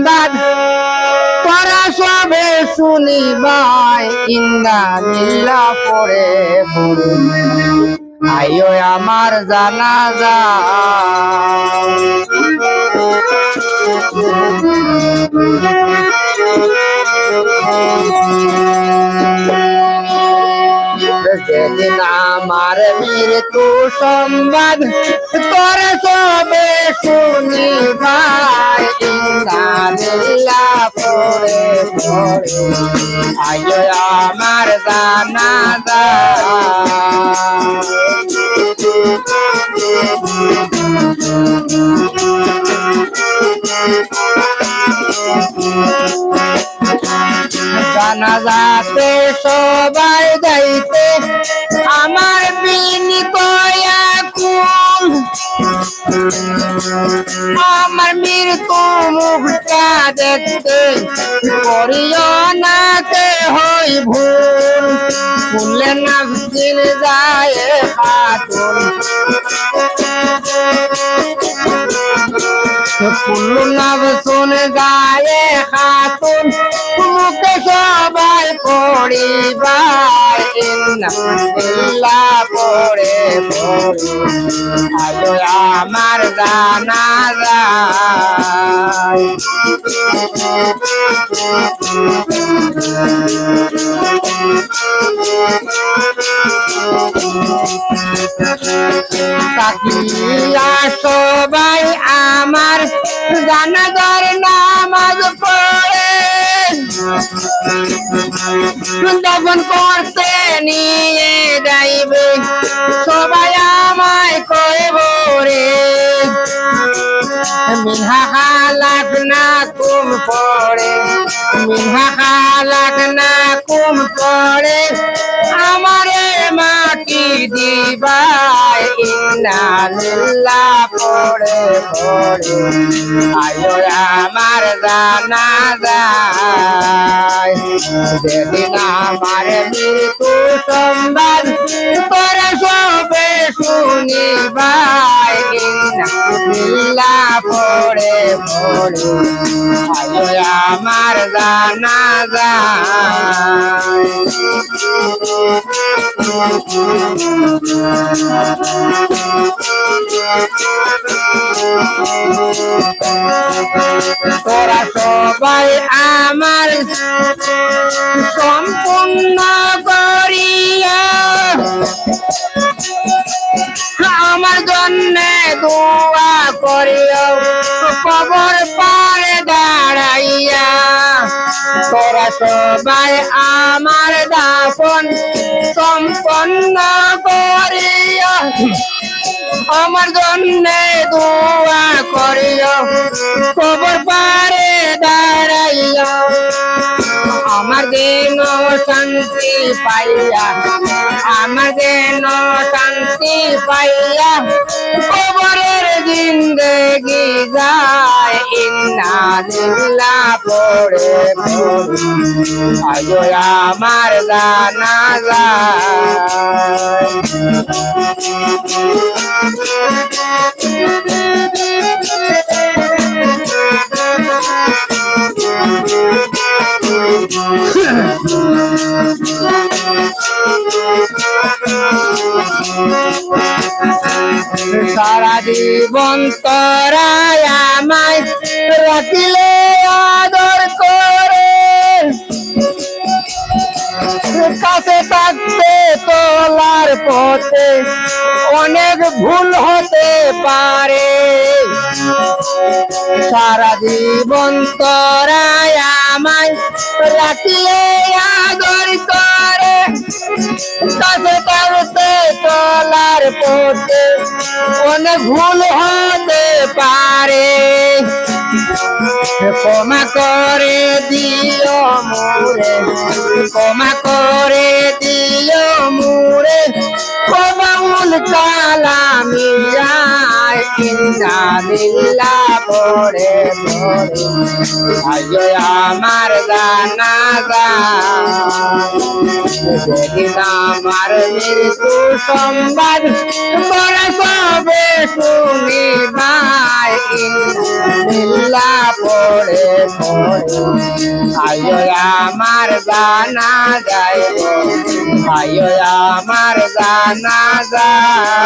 সংবাদ তোরা সবে শুনিবাই ইন্দা নীলা পড়ে পড়ে আইও আমার জানাজা। যেদিন আমার মৃত্যু সংবাদ, তোরা সবে শুনি ইন্দানিল্লা পড়ে পড়ে আয় আমার জানাজা। জানাজাতে সবাই যাইতে আমার মৃত্যু মুখটা দেখতে করিও না কে হই ভুল। ফুলে না দিন যায় খাতুন কুল্লু নাব শুন গায়ে খাতুন। মুখে সবাই পড়িবার আলো আমার তাকিয়া সবাই আমার জানাজার নামাজ পড়ে দফন করতে নিয়ে যাইবে। সবাই আমায় কইব রে মিনহা হালাক না কুম পড়ে মিনহা হালাক না কুম পড়ে, আমারে মাটি দিবাই, ইন্না লিল্লাহ পড়ে পড়ে, আয়ো আমার জানা যায় আমার মৃত্যু সংবাদ তোরা সবে লিল্লাহ পড়ে পড়ে। আমার জানা তোরা সবাই আমার সম্পূর্ণ জন্য দোয়া করিও, কবর পারে দাঁড়াইয়া। তোরা সবাই আমার দাফন সম্পন্ন করিও। আমার জন্যে দোয়া করিও, কবর পারে শান্তি পাইয়া যেন শান্তি পাইয়া কবরের জিন্দগি যায়। ইন্না পড়ে আজো আমার জানা যায়। সারা জীবন আমায় রাখিলে আদর করে। কাছে থাকতে তোলার পথে অনেক ভুল হতে পারে। সারা জীবন তরায় আমায় রাখিলে আদর করে। কাছে থাকতে অনেক ভুল হতে পারে। ক্ষমা করে দিও মোরে ক্ষমা করে দিও মোরে। ক্ষমা কালামিয়ায় ইন্না লিল্লাহ পড়ে পড়ে। আজ আমার গানা আমার মৃত্যু সংবাদ বড় সবে শুনি ভাই ইল্লা পড়ে পড়ে। আয়ো আমার জানা যায়। আয়ো আমার জানা যায়।